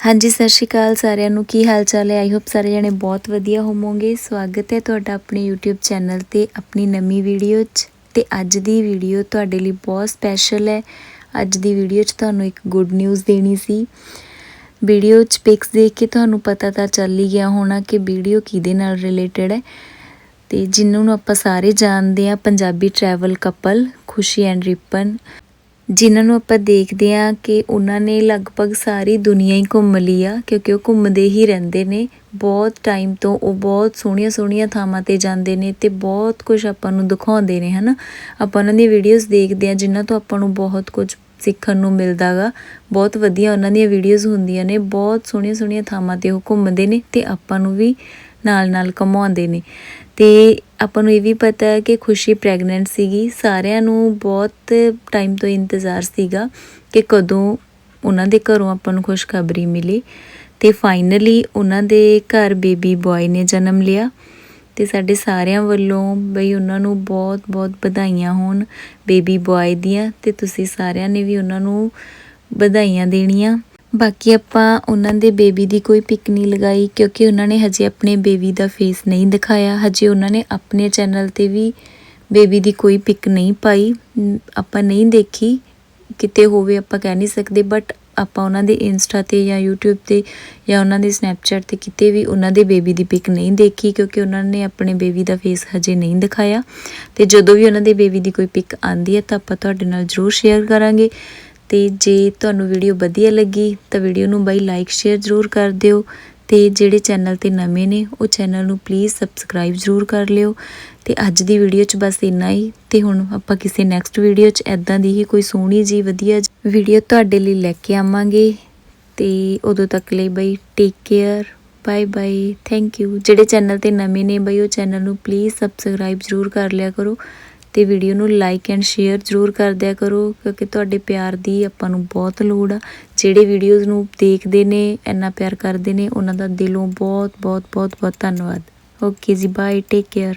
ਹਾਂਜੀ, ਸਤਿ ਸ਼੍ਰੀ ਅਕਾਲ ਸਾਰਿਆਂ ਨੂੰ। ਕੀ ਹਾਲ ਚਾਲ ਹੈ? ਆਈ ਹੋਪ ਸਾਰੇ ਜਣੇ ਬਹੁਤ ਵਧੀਆ ਹੋਵੋਗੇ। ਸਵਾਗਤ ਹੈ ਤੁਹਾਡਾ ਆਪਣੇ YouTube ਚੈਨਲ ਤੇ ਆਪਣੀ ਨਵੀਂ ਵੀਡੀਓ 'ਚ। ਤੇ ਅੱਜ ਦੀ ਵੀਡੀਓ ਤੁਹਾਡੇ ਲਈ ਬਹੁਤ ਸਪੈਸ਼ਲ ਹੈ। ਅੱਜ ਦੀ ਵੀਡੀਓ 'ਚ ਤੁਹਾਨੂੰ ਇੱਕ ਗੁੱਡ ਨਿਊਜ਼ ਦੇਣੀ ਸੀ। ਵੀਡੀਓ 'ਚ ਪਿਕਸ ਦੇਖ ਕੇ ਤੁਹਾਨੂੰ ਪਤਾ ਤਾਂ ਚੱਲ ਹੀ ਗਿਆ ਹੋਣਾ ਕਿ ਵੀਡੀਓ ਕਿਹਦੇ ਨਾਲ ਰਿਲੇਟਡ ਹੈ। ਤੇ ਜਿਨ੍ਹਾਂ ਨੂੰ ਆਪਾਂ ਸਾਰੇ ਜਾਣਦੇ ਆ Punjabi travel couple Khushi and Ripan. ਜਿਨ੍ਹਾਂ ਨੂੰ ਆਪਾਂ ਦੇਖਦੇ ਆ ਕਿ ਉਹਨਾਂ ਨੇ ਲਗਭਗ ਸਾਰੀ ਦੁਨੀਆ ਹੀ ਘੁੰਮ ਲਈ ਆ, ਕਿਉਂਕਿ ਉਹ ਘੁੰਮਦੇ ਹੀ ਰਹਿੰਦੇ ਨੇ। ਬਹੁਤ ਟਾਈਮ ਤੋਂ ਉਹ ਬਹੁਤ ਸੋਹਣੀਆਂ ਸੋਹਣੀਆਂ ਥਾਵਾਂ ਤੇ ਜਾਂਦੇ ਨੇ ਤੇ ਬਹੁਤ ਕੁਝ ਆਪਾਂ ਨੂੰ ਦਿਖਾਉਂਦੇ ਨੇ, ਹਨਾ? ਆਪਾਂ ਉਹਨਾਂ ਦੀਆਂ ਵੀਡੀਓਜ਼ ਦੇਖਦੇ ਆ ਜਿਨ੍ਹਾਂ ਤੋਂ ਆਪਾਂ ਨੂੰ ਬਹੁਤ ਕੁਝ ਸਿੱਖਣ ਨੂੰ ਮਿਲਦਾਗਾ ਬਹੁਤ ਵਧੀਆ ਉਹਨਾਂ ਦੀਆਂ ਵੀਡੀਓਜ਼ ਹੁੰਦੀਆਂ ਨੇ, ਬਹੁਤ ਸੋਹਣੀਆਂ ਸੋਹਣੀਆਂ ਥਾਵਾਂ ਤੇ ਉਹ ਘੁੰਮਦੇ ਨੇ ਤੇ ਆਪਾਂ ਨੂੰ ਵੀ ਨਾਲ ਨਾਲ ਘੁਮਾਉਂਦੇ ਨੇ। ਤੇ ਆਪਾਂ ਨੂੰ ਇਹ ਵੀ ਪਤਾ ਹੈ ਕਿ ਖੁਸ਼ੀ ਪ੍ਰੈਗਨੈਂਟ ਸੀਗੀ। ਸਾਰਿਆਂ ਨੂੰ ਬਹੁਤ ਟਾਈਮ ਤੋਂ ਇੰਤਜ਼ਾਰ ਸੀਗਾ ਕਿ ਕਦੋਂ ਉਹਨਾਂ ਦੇ ਘਰੋਂ ਆਪਾਂ ਨੂੰ ਖੁਸ਼ਖਬਰੀ ਮਿਲੇ। ਤੇ ਫਾਈਨਲੀ ਉਹਨਾਂ ਦੇ ਘਰ ਬੇਬੀ ਬॉय ਨੇ ਜਨਮ ਲਿਆ। ਤੇ ਸਾਡੇ ਸਾਰਿਆਂ ਵੱਲੋਂ ਬਈ ਉਹਨਾਂ ਨੂੰ ਬਹੁਤ-ਬਹੁਤ ਵਧਾਈਆਂ ਹੋਣ ਬੇਬੀ ਬॉय ਦੀਆਂ। ਤੇ ਤੁਸੀਂ ਸਾਰਿਆਂ ਨੇ ਵੀ ਉਹਨਾਂ ਨੂੰ ਵਧਾਈਆਂ ਦੇਣੀਆਂ। ਬਾਕੀ ਆਪਾਂ ਉਹਨਾਂ ਦੇ ਬੇਬੀ ਦੀ ਕੋਈ ਪਿਕ ਨਹੀਂ ਲਗਾਈ, ਕਿਉਂਕਿ ਉਹਨਾਂ ਨੇ ਹਜੇ ਆਪਣੇ ਬੇਬੀ ਦਾ ਫੇਸ ਨਹੀਂ ਦਿਖਾਇਆ। ਹਜੇ ਉਹਨਾਂ ਨੇ ਆਪਣੇ ਚੈਨਲ ਤੇ ਵੀ ਬੇਬੀ ਦੀ ਕੋਈ ਪਿਕ ਨਹੀਂ ਪਾਈ। ਆਪਾਂ ਨਹੀਂ ਦੇਖੀ। ਕਿਤੇ ਹੋਵੇ ਆਪਾਂ ਕਹਿ ਨਹੀਂ ਸਕਦੇ ਬਟ ਆਪਾਂ ਉਹਨਾਂ ਦੇ ਇੰਸਟਾ ਤੇ ਜਾਂ YouTube ਤੇ ਜਾਂ ਉਹਨਾਂ ਦੇ ਸਨੈਪਚੈਟ ਤੇ ਕਿਤੇ ਵੀ ਉਹਨਾਂ ਦੇ ਬੇਬੀ ਦੀ ਪਿਕ ਨਹੀਂ ਦੇਖੀ, ਕਿਉਂਕਿ ਉਹਨਾਂ ਨੇ ਆਪਣੇ ਬੇਬੀ ਦਾ ਫੇਸ ਹਜੇ ਨਹੀਂ ਦਿਖਾਇਆ। ਤੇ ਜਦੋਂ ਵੀ ਉਹਨਾਂ ਦੇ ਬੇਬੀ ਦੀ ਕੋਈ ਪਿਕ ਆਂਦੀ ਹੈ ਤਾਂ ਆਪਾਂ ਤੁਹਾਡੇ ਨਾਲ ਜ਼ਰੂਰ ਸ਼ੇਅਰ ਕਰਾਂਗੇ। ਤੇ ਜੇ ਤੁਹਾਨੂੰ ਵੀਡੀਓ ਵਧੀਆ ਲੱਗੀ ਤਾਂ ਵੀਡੀਓ ਨੂੰ ਬਾਈ ਲਾਈਕ, ਸ਼ੇਅਰ ਜ਼ਰੂਰ ਕਰ ਦਿਓ ਤੇ ਜਿਹੜੇ ਚੈਨਲ ਤੇ ਨਵੇਂ ਨੇ, ਉਹ ਚੈਨਲ ਨੂੰ ਪਲੀਜ਼ ਸਬਸਕ੍ਰਾਈਬ ਜ਼ਰੂਰ ਕਰ ਲਿਓ। ਤੇ ਅੱਜ ਦੀ ਵੀਡੀਓ 'ਚ ਬਸ ਇੰਨਾ ਹੀ ਤੇ ਹੁਣ ਆਪਾਂ ਕਿਸੇ ਨੈਕਸਟ ਵੀਡੀਓ 'ਚ ਐਦਾਂ ਦੀ ਹੀ ਕੋਈ ਸੋਹਣੀ ਜੀ ਵਧੀਆ ਵੀਡੀਓ ਤੁਹਾਡੇ ਲਈ ਲੈ ਕੇ ਆਵਾਂਗੇ। ਤੇ ਉਦੋਂ ਤੱਕ ਲਈ ਬਈ take care bye bye thank you ਜਿਹੜੇ ਚੈਨਲ ਤੇ ਨਵੇਂ ਨੇ ਬਈ, ਉਹ ਚੈਨਲ ਨੂੰ ਪਲੀਜ਼ ਸਬਸਕ੍ਰਾਈਬ ਜ਼ਰੂਰ ਕਰ ਲਿਆ ਕਰੋ। ਤੇ ਵੀਡੀਓ ਨੂੰ ਲਾਈਕ ਐਂਡ ਸ਼ੇਅਰ ਜ਼ਰੂਰ ਕਰ ਦਿਆ ਕਰੋ, ਕਿਉਂਕਿ ਤੁਹਾਡੇ ਪਿਆਰ ਦੀ ਆਪਾਂ ਨੂੰ ਬਹੁਤ ਲੋੜ ਆ। ਜਿਹੜੇ ਵੀਡੀਓਜ਼ ਨੂੰ ਦੇਖਦੇ ਨੇ, ਇੰਨਾ ਪਿਆਰ ਕਰਦੇ ਨੇ, ਉਹਨਾਂ ਦਾ ਦਿਲੋਂ ਬਹੁਤ ਬਹੁਤ ਬਹੁਤ ਬਹੁਤ ਧੰਨਵਾਦ। ਓਕੇ ਜੀ ਬਾਏ ਟੇਕ ਕੇਅਰ